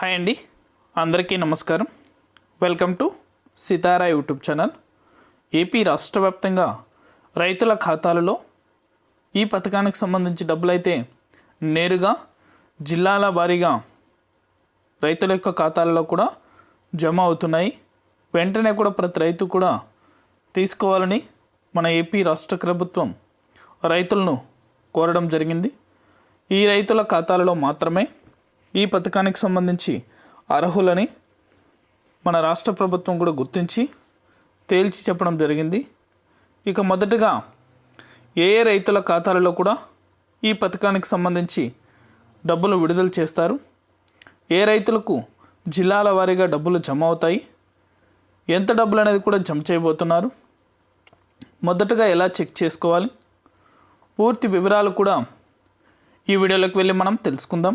Hi అండి. అందరికీ నమస్కారం. Welcome to Sitara YouTube channel. AP రాష్ట్ర వ్యాప్తంగా రైతుల ఖాతాలలో ఈ పథకానికి సంబంధించి డబ్బులైతే నేరుగా జిల్లాల వారీగా రైతుల యొక్క ఖాతాలలో కూడా జమ అవుతున్నాయి. వెంటనే కూడా ప్రతి రైతు కూడా తీసుకోవాలని మన ఏపీ రాష్ట్ర ప్రభుత్వం రైతులను కోరడం జరిగింది. ఈ రైతుల ఖాతాలలో మాత్రమే ఈ పథకానికి సంబంధించి అర్హులని మన రాష్ట్ర ప్రభుత్వం కూడా గుర్తించి తేల్చి చెప్పడం జరిగింది. ఇక మొదటగా ఏ ఏ రైతుల ఖాతాలలో కూడా ఈ పథకానికి సంబంధించి డబ్బులు విడుదల చేస్తారు? ఏ రైతులకు జిల్లాల వారీగా డబ్బులు జమ అవుతాయి? ఎంత డబ్బులు అనేది కూడా జమ చేయబోతున్నారు? మొదటగా ఎలా చెక్ చేసుకోవాలి? పూర్తి వివరాలు కూడా ఈ వీడియోలోకి వెళ్ళి మనం తెలుసుకుందాం.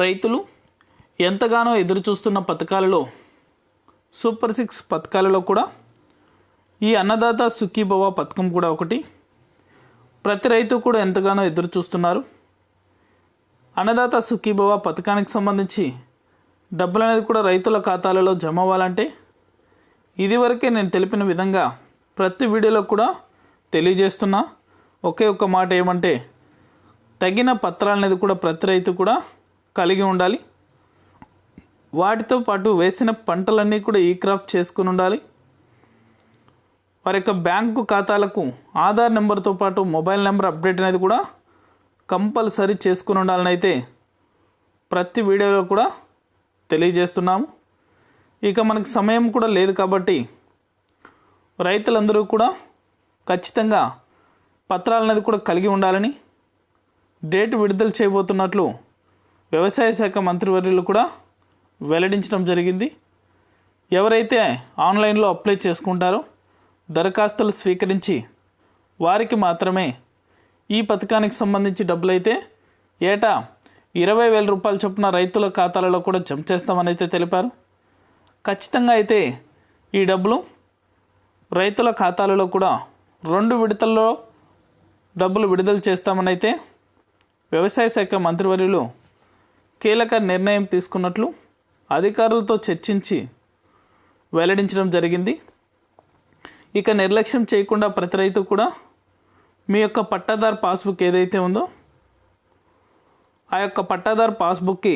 రైతులు ఎంతగానో ఎదురుచూస్తున్న పథకాలలో సూపర్ సిక్స్ పథకాలలో కూడా ఈ అన్నదాత సుఖీభవ పథకం కూడా ఒకటి. ప్రతి రైతు కూడా ఎంతగానో ఎదురు చూస్తున్నారు అన్నదాత సుఖీభవ పథకానికి సంబంధించి డబ్బులు అనేది కూడా రైతుల ఖాతాలలో జమ అవ్వాలంటే ఇదివరకే నేను తెలిపిన విధంగా ప్రతి వీడియోలో కూడా తెలియజేస్తున్నా. ఒకే ఒక్క మాట ఏమంటే తగిన పత్రాలనేది కూడా ప్రతి రైతు కూడా కలిగి ఉండాలి. వాటితో పాటు వేసిన పంటలన్నీ కూడా ఈ క్రాఫ్ట్ చేసుకుని ఉండాలి. వారి యొక్క బ్యాంకు ఖాతాలకు ఆధార్ నెంబర్తో పాటు మొబైల్ నెంబర్ అప్డేట్ అనేది కూడా కంపల్సరీ చేసుకుని ఉండాలని అయితే ప్రతి వీడియోలో కూడా తెలియజేస్తున్నాము. ఇక మనకు సమయం కూడా లేదు కాబట్టి రైతులందరూ కూడా ఖచ్చితంగా పత్రాలనేది కూడా కలిగి ఉండాలని డేట్ విడుదల చేయబోతున్నట్లు వ్యవసాయ శాఖ మంత్రివర్యులు కూడా వెల్లడించడం జరిగింది. ఎవరైతే ఆన్లైన్లో అప్లై చేసుకుంటారో దరఖాస్తులు స్వీకరించి వారికి మాత్రమే ఈ పథకానికి సంబంధించి డబ్బులైతే ఏటా ఇరవై వేల రూపాయల చొప్పున రైతుల ఖాతాలలో కూడా జమ చేస్తామని అయితే తెలిపారు. ఖచ్చితంగా అయితే ఈ డబ్బులు రైతుల ఖాతాలలో కూడా రెండు విడతల్లో డబ్బులు విడుదల చేస్తామని అయితే వ్యవసాయ శాఖ మంత్రివర్యులు కీలక నిర్ణయం తీసుకున్నట్లు అధికారులతో చర్చించి వెల్లడించడం జరిగింది. ఇక నిర్లక్ష్యం చేయకుండా ప్రతి రైతు కూడా మీ యొక్క పట్టాదార్ పాస్బుక్ ఏదైతే ఉందో ఆ యొక్క పట్టాదార్ పాస్బుక్కి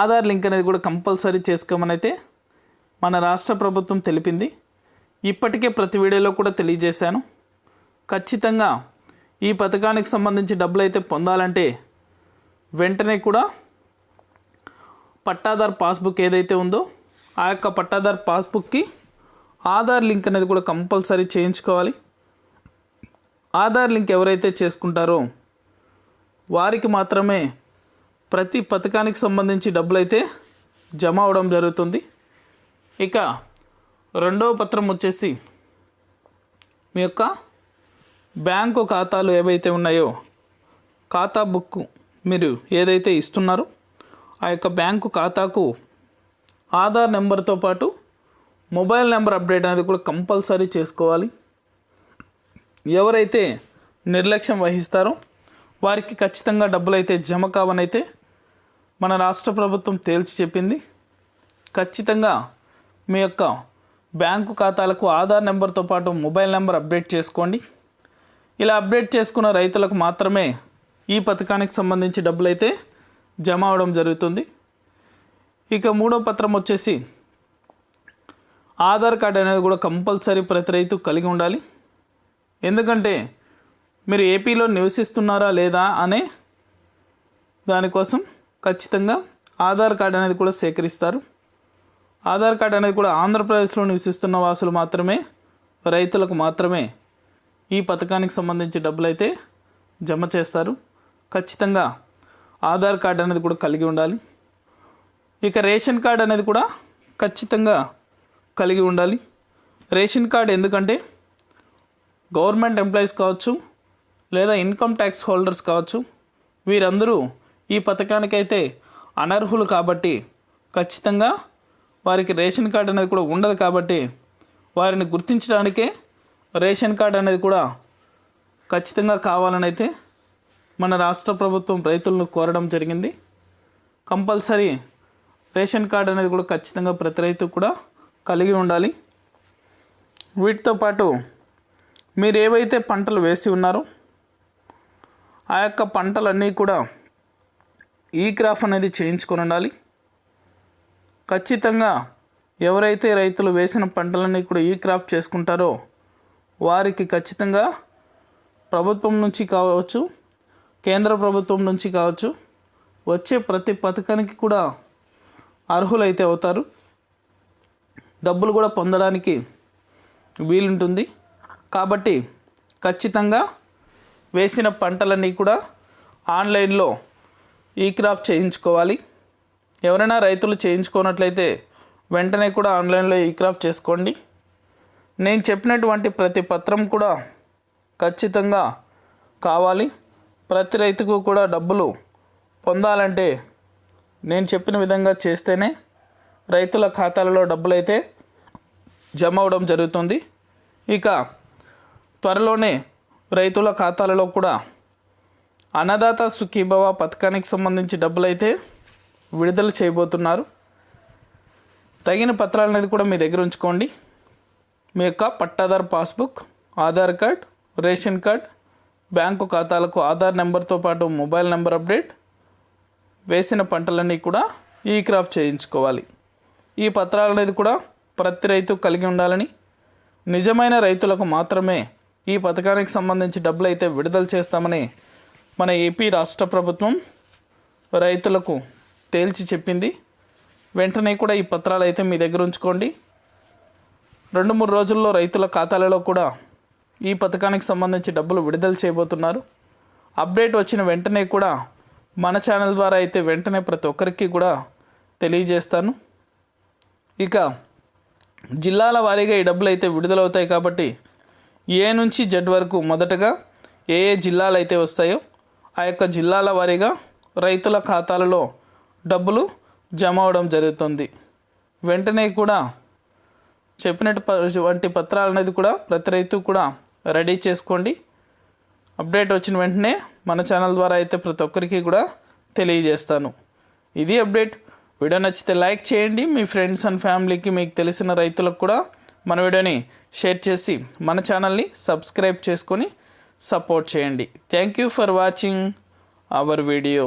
ఆధార్ లింక్ అనేది కూడా కంపల్సరీ చేసుకోమనైతే మన రాష్ట్ర ప్రభుత్వం తెలిపింది. ఇప్పటికే ప్రతి వీడియోలో కూడా తెలియజేశాను. ఖచ్చితంగా ఈ పథకానికి సంబంధించి డబ్బులు అయితే పొందాలంటే వెంటనే కూడా పట్టాదార్ పాస్బుక్ ఏదైతే ఉందో ఆ యొక్క పట్టాదార్ పాస్బుక్కి ఆధార్ లింక్ అనేది కూడా కంపల్సరీ చేయించుకోవాలి. ఆధార్ లింక్ ఎవరైతే చేసుకుంటారో వారికి మాత్రమే ప్రతి పథకానికి సంబంధించి డబ్బులు అయితే జమ అవడం జరుగుతుంది. ఇక రెండవ పత్రం వచ్చేసి మీ యొక్క బ్యాంకు ఖాతాలు ఏవైతే ఉన్నాయో ఖాతా బుక్ మీరు ఏదైతే ఇస్తున్నారో ఆ యొక్క బ్యాంకు ఖాతాకు ఆధార్ నెంబర్తో పాటు మొబైల్ నెంబర్ అప్డేట్ అనేది కూడా కంపల్సరీ చేసుకోవాలి. ఎవరైతే నిర్లక్ష్యం వహిస్తారో వారికి ఖచ్చితంగా డబ్బులు అయితే జమ కావనైతే మన రాష్ట్ర ప్రభుత్వం తేల్చి చెప్పింది. ఖచ్చితంగా మీ యొక్క బ్యాంకు ఖాతాలకు ఆధార్ నెంబర్తో పాటు మొబైల్ నెంబర్ అప్డేట్ చేసుకోండి. ఇలా అప్డేట్ చేసుకున్న రైతులకు మాత్రమే ఈ పథకానికి సంబంధించి డబ్బులు అయితే జమ అవడం జరుగుతుంది. ఇక మూడో పత్రం వచ్చేసి ఆధార్ కార్డ్ అనేది కూడా కంపల్సరీ ప్రతి రైతు కలిగి ఉండాలి. ఎందుకంటే మీరు ఏపీలో నివసిస్తున్నారా లేదా అనే దానికోసం ఖచ్చితంగా ఆధార్ కార్డ్ అనేది కూడా సేకరిస్తారు. ఆధార్ కార్డ్ అనేది కూడా ఆంధ్రప్రదేశ్లో నివసిస్తున్న వాసులు మాత్రమే రైతులకు మాత్రమే ఈ పథకానికి సంబంధించి డబ్బులు అయితే జమ చేస్తారు. ఖచ్చితంగా ఆధార్ కార్డ్ అనేది కూడా కలిగి ఉండాలి. ఇక రేషన్ కార్డ్ అనేది కూడా ఖచ్చితంగా కలిగి ఉండాలి. రేషన్ కార్డ్ ఎందుకంటే గవర్నమెంట్ ఎంప్లాయీస్ కావచ్చు లేదా ఇన్కమ్ ట్యాక్స్ హోల్డర్స్ కావచ్చు వీరందరూ ఈ పథకానికైతే అనర్హులు కాబట్టి ఖచ్చితంగా వారికి రేషన్ కార్డ్ అనేది కూడా ఉండదు కాబట్టి వారిని గుర్తించడానికే రేషన్ కార్డ్ అనేది కూడా ఖచ్చితంగా కావాలని అయితే మన రాష్ట్ర ప్రభుత్వం రైతులను కోరడం జరిగింది. కంపల్సరీ రేషన్ కార్డ్ అనేది కూడా ఖచ్చితంగా ప్రతి రైతు కూడా కలిగి ఉండాలి. వీటితో పాటు మీరు ఏవైతే పంటలు వేసి ఉన్నారో ఆ యొక్క పంటలన్నీ కూడా ఈ క్రాఫ్ అనేది చేయించుకొని ఉండాలి. ఖచ్చితంగా ఎవరైతే రైతులు వేసిన పంటలన్నీ కూడా ఈ క్రాప్ చేసుకుంటారో వారికి ఖచ్చితంగా ప్రభుత్వం నుంచి కావచ్చు కేంద్ర ప్రభుత్వం నుంచి కావచ్చు వచ్చే ప్రతి పథకానికి కూడా అర్హులైతే అవుతారు. డబ్బులు కూడా పొందడానికి వీలుంటుంది. కాబట్టి ఖచ్చితంగా వేసిన పంటలన్నీ కూడా ఆన్లైన్లో ఈ క్రాప్ చేయించుకోవాలి. ఎవరైనా రైతులు చేయించుకోనట్లయితే వెంటనే కూడా ఆన్లైన్లో ఈ క్రాప్ చేసుకోండి. నేను చెప్పినటువంటి ప్రతి పత్రం కూడా ఖచ్చితంగా కావాలి. ప్రతి రైతుకు కూడా డబ్బులు పొందాలంటే నేను చెప్పిన విధంగా చేస్తేనే రైతుల ఖాతాలలో డబ్బులు అయితే జమ అవడం జరుగుతుంది. ఇక త్వరలోనే రైతుల ఖాతాలలో కూడా అన్నదాత సుఖీభవ పథకానికి సంబంధించి డబ్బులు అయితే విడుదల చేయబోతున్నారు. తగిన పత్రాలు అనేది కూడా మీ దగ్గర ఉంచుకోండి. మీ యొక్క పట్టాదారు passbook Aadhaar card ration card bank ఖాతాలకు ఆధార్ నెంబర్తో పాటు మొబైల్ నెంబర్ అప్డేట్ వేసిన పంటలన్నీ కూడా ఈ క్రాప్ చేయించుకోవాలి. ఈ పత్రాలు అనేది కూడా ప్రతి రైతు కలిగి ఉండాలని నిజమైన రైతులకు మాత్రమే ఈ పథకానికి సంబంధించి డబ్బులు అయితే విడుదల చేస్తామని మన ఏపీ రాష్ట్ర ప్రభుత్వం రైతులకు తేల్చి చెప్పింది. వెంటనే కూడా ఈ పత్రాలు అయితే మీ దగ్గర ఉంచుకోండి. రెండు మూడు రోజుల్లో రైతుల ఖాతాలలో కూడా ఈ పథకానికి సంబంధించి డబ్బులు విడుదల చేయబోతున్నారు. అప్డేట్ వచ్చిన వెంటనే కూడా మన ఛానల్ ద్వారా అయితే వెంటనే ప్రతి ఒక్కరికి కూడా తెలియజేస్తాను. ఇక జిల్లాల వారీగా ఈ డబ్బులు అయితే విడుదలవుతాయి కాబట్టి ఏ నుంచి జడ్ వరకు మొదటగా ఏ ఏ జిల్లాలు అయితే వస్తాయో ఆ యొక్క జిల్లాల వారీగా రైతుల ఖాతాలలో డబ్బులు జమ అవడం జరుగుతుంది. వెంటనే కూడా చెప్పినట్టు వంటి పత్రాలు అనేది కూడా ప్రతి రైతు కూడా రెడీ చేసుకోండి. అప్డేట్ వచ్చిన వెంటనే మన ఛానల్ ద్వారా అయితే ప్రతి ఒక్కరికి కూడా తెలియజేస్తాను. ఇది అప్డేట్. వీడియో నచ్చితే లైక్ చేయండి. మీ ఫ్రెండ్స్ అండ్ ఫ్యామిలీకి మీకు తెలిసిన రైతులకు కూడా మన వీడియోని షేర్ చేసి మన ఛానల్ని సబ్స్క్రైబ్ చేసుకొని సపోర్ట్ చేయండి. Thank you for watching our video.